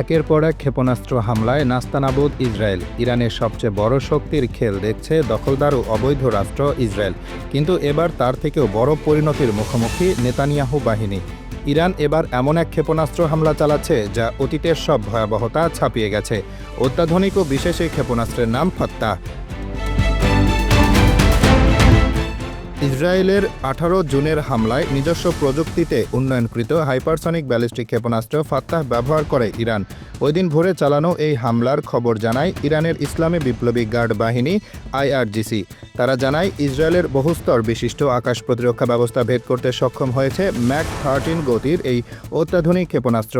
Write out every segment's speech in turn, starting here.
একের পর এক ক্ষেপণাস্ত্র হামলায় নাস্তানাবুদ ইসরায়েল। ইরানের সবচেয়ে বড় শক্তির খেল দেখছে দখলদার ও অবৈধ রাষ্ট্র ইসরায়েল। কিন্তু এবার তার থেকেও বড় পরিণতির মুখোমুখি নেতানিয়াহু বাহিনী। ইরান এবার এমন এক ক্ষেপণাস্ত্র হামলা চালাচ্ছে যা অতীতের সব ভয়াবহতা ছাপিয়ে গেছে। অত্যাধুনিক ও বিশেষ এই ক্ষেপণাস্ত্রের নাম ফাত্তা ইসরায়েলের আঠারো জুনের হামলায় নিজস্ব প্রযুক্তিতে উন্নয়নকৃত হাইপারসনিক ব্যালিস্টিক ক্ষেপণাস্ত্র ফাত্তাহ ব্যবহার করে ইরান। ওই দিন ভোরে চালানো এই হামলার খবর জানায় ইরানের ইসলামী বিপ্লবী গার্ড বাহিনী, আইআরজিসি। তারা জানায়, ইসরায়েলের বহুস্তর বিশিষ্ট আকাশ প্রতিরক্ষা ব্যবস্থা ভেদ করতে সক্ষম হয়েছে ম্যাক থার্টিন গতির এই অত্যাধুনিক ক্ষেপণাস্ত্র।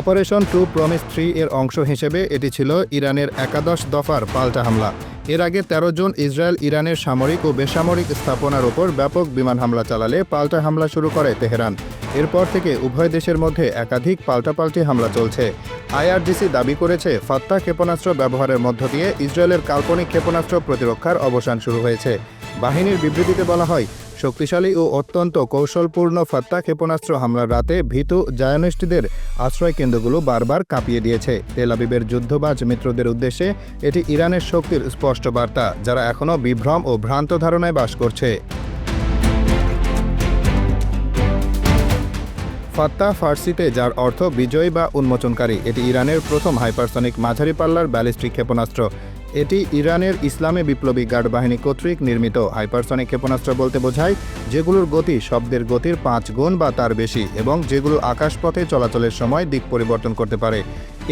অপারেশন টু প্রমিস থ্রি এর অংশ হিসেবে এটি ছিল ইরানের একাদশ দফার পাল্টা হামলা। এর আগে ১৩ জন ইসরায়েল, ইরানের সামরিক ও বেসামরিক স্থাপনার ওপর ব্যাপক বিমান হামলা চালালে পাল্টা হামলা শুরু করে তেহরান। এরপর থেকে উভয় দেশের মধ্যে একাধিক পাল্টাপাল্টি হামলা চলছে। আইআরজিসি দাবি করেছে, ফাত্তা ক্ষেপণাস্ত্র ব্যবহারের মধ্য দিয়ে ইসরায়েলের কাল্পনিক ক্ষেপণাস্ত্র প্রতিরক্ষার অবসান শুরু হয়েছে। বাহিনীর বিবৃতিতে বলা হয় শক্তিশালী ও অত্যন্ত কৌশলপূর্ণ ফাত্তা ক্ষেপণাস্ত্র হামলার রাতে ভীতু জায়নিস্টদের আশ্রয় কেন্দ্রগুলো বারবার কাঁপিয়ে দিয়েছে। তেল আবিবের যুদ্ধবাজ মিত্রদের উদ্দেশ্যে এটি ইরানের শক্তির স্পষ্ট বার্তা, যারা এখনও বিভ্রম ও ভ্রান্ত ধারণায় বাস করছে। ফাত্তা ফার্সিতে, যার অর্থ বিজয় বা উন্মোচনকারী, এটি ইরানের প্রথম হাইপারসনিক মাঝারি পাল্লার ব্যালিস্টিক ক্ষেপণাস্ত্র। এটি ইরানের ইসলামে বিপ্লবী গার্ড বাহিনী কর্তৃক নির্মিত। হাইপারসনিক ক্ষেপণাস্ত্র বলতে বোঝায়, যেগুলোর গতি, শব্দের গতির পাঁচ গুণ বা তার বেশি এবং যেগুলো আকাশপথে চলাচলের সময় দিক পরিবর্তন করতে পারে।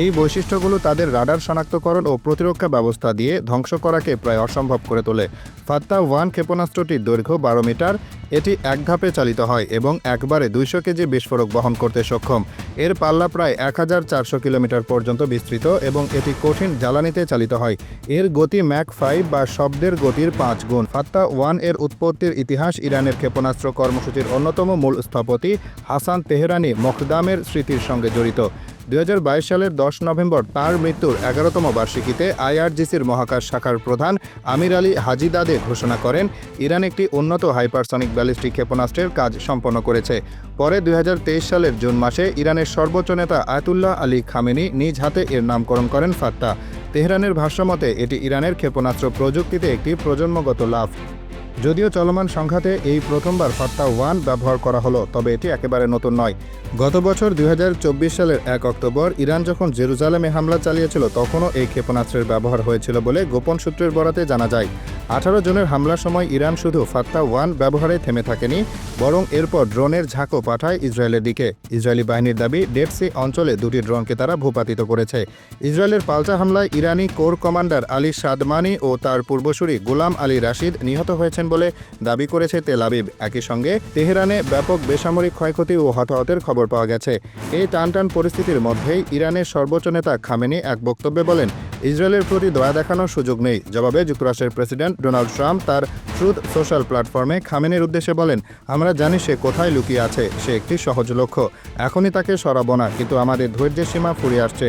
এই বৈশিষ্ট্যগুলো তাদের রাডার শনাক্তকরণ ও প্রতিরক্ষা ব্যবস্থা দিয়ে ধ্বংস করাকে প্রায় অসম্ভব করে তোলে। ফাত্তা ওয়ান ক্ষেপণাস্ত্রটির দৈর্ঘ্য বারো মিটার, এটি এক ধাপে চালিত হয় এবং একবারে দুইশো কেজি বিস্ফোরক বহন করতে সক্ষম। এর পাল্লা প্রায় এক হাজার চারশো কিলোমিটার পর্যন্ত বিস্তৃত এবং এটি কঠিন জ্বালানিতে চালিত হয়। এর গতি ম্যাক ফাইভ বা শব্দের গতির পাঁচ গুণ। ফাত্তা ওয়ানের উৎপত্তির ইতিহাস ইরানের ক্ষেপণাস্ত্র কর্মসূচির অন্যতম মূল স্থপতি হাসান তেহরানি মখদামের স্মৃতির সঙ্গে জড়িত। দুই হাজার বাইশ সালের দশ নভেম্বর তার মৃত্যুর এগারোতম বার্ষিকীতে আইআরজিসির মহাকাশ শাখার প্রধান আমির আলী হাজিদাদে ঘোষণা করেন, ইরান একটি উন্নত হাইপারসনিক ব্যালিস্টিক ক্ষেপণাস্ত্রের কাজ সম্পন্ন করেছে। পরে দুই হাজার তেইশ সালের জুন মাসে ইরানের সর্বোচ্চ নেতা আয়াতুল্লাহ আলী খামেনি নিজ হাতে এর নামকরণ করেন ফাত্তা। তেহরানের ভাষ্যমতে এটি ইরানের ক্ষেপণাস্ত্র প্রযুক্তিতে একটি প্রজন্মগত লাভ। যদিও চলমান সংঘাতে এই প্রথমবার ফাত্তা ওয়ান ব্যবহার করা হলো, তবে এটি একেবারে নতুন নয়। গত বছর দুই হাজার চব্বিশ সালের এক অক্টোবর ইরান যখন জেরুজালেমে হামলা চালিয়েছিল, তখনও এই ক্ষেপণাস্ত্রের ব্যবহার হয়েছিল বলে গোপন সূত্রের বরাতে জানা যায়। আঠারো জনের হামলার সময় ইরান শুধু ফাত্তা ওয়ান ব্যবহারে থেমে থাকেনি, বরং এরপর ড্রোনের ঝাঁকও পাঠায় ইসরায়েলের দিকে। ইসরায়েলি বাহিনীর দাবি, ডেড সি অঞ্চলে দুটি ড্রোনকে তারা ভূপাতিত করেছে। ইসরায়েলের পাল্টা হামলায় ইরানি কোর কমান্ডার আলী সাদমানি ও তার পূর্বসূরি গোলাম আলী রাশিদ নিহত হয়েছেন বলে দাবি করেছে তেল আবিব। একই সঙ্গে তেহরানে ব্যাপক বেসামরিক ক্ষয়ক্ষতি ও হতাহতের খবর পাওয়া গেছে। এই টানটান পরিস্থিতির মধ্যেই ইরানের সর্বোচ্চ নেতা খামেনি এক বক্তব্যে বলেন, ইসরায়েলের প্রতি দয়া দেখানোর সুযোগ নেই। জবাবে যুক্তরাষ্ট্রের প্রেসিডেন্ট ডোনাল্ড ট্রাম্প তার ট্রুথ সোশ্যাল প্ল্যাটফর্মে খামেনের উদ্দেশ্যে বলেন, আমরা জানি সে কোথায় লুকিয়ে আছে, সে একটি সহজ লক্ষ্য। এখনই তাকে সরাবো না, কিন্তু আমাদের ধৈর্যের সীমা ফুরিয়ে আসছে।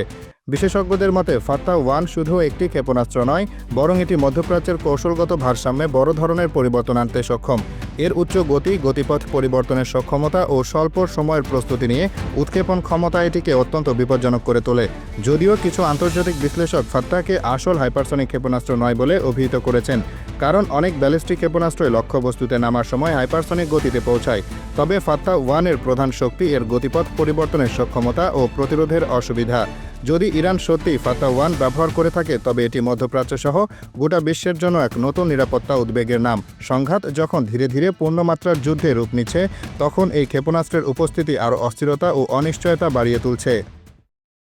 বিশেষজ্ঞদের মতে ফাত্তা ওয়ান শুধু একটি ক্ষেপণাস্ত্র নয়, বরং এটি মধ্যপ্রাচ্যের কৌশলগত ভারসাম্যে বড় ধরনের পরিবর্তন আনতে সক্ষম। এর উচ্চ গতি, গতিপথ পরিবর্তনের সক্ষমতা ও স্বল্প সময়ের প্রস্তুতি নিয়ে উৎক্ষেপণ ক্ষমতা এটিকে অত্যন্ত বিপজ্জনক করে তোলে। যদিও কিছু আন্তর্জাতিক বিশ্লেষক ফাত্তাকে আসল হাইপারসনিক ক্ষেপণাস্ত্র নয় বলে অভিহিত করেছেন, কারণ অনেক ব্যালিস্টিক ক্ষেপণাস্ত্রই লক্ষ্যবস্তুতে নামার সময় হাইপারসনিক গতিতে পৌঁছায়। তবে ফাত্তা ওয়ানের প্রধান শক্তি এর গতিপথ পরিবর্তনের সক্ষমতা ও প্রতিরোধের অসুবিধা। যদি ইরান সত্যি ফাতা ওয়ান ব্যবহার করে থাকে, তবে এটি মধ্যপ্রাচ্য সহ গোটা বিশ্বের জন্য এক নতুন নিরাপত্তা উদ্বেগের নাম। সংঘাত যখন ধীরে ধীরে পূর্ণমাত্রার যুদ্ধে রূপ নিচ্ছে, তখন এই ক্ষেপণাস্ত্রের উপস্থিতি আরও অস্থিরতা ও অনিশ্চয়তা বাড়িয়ে তুলছে।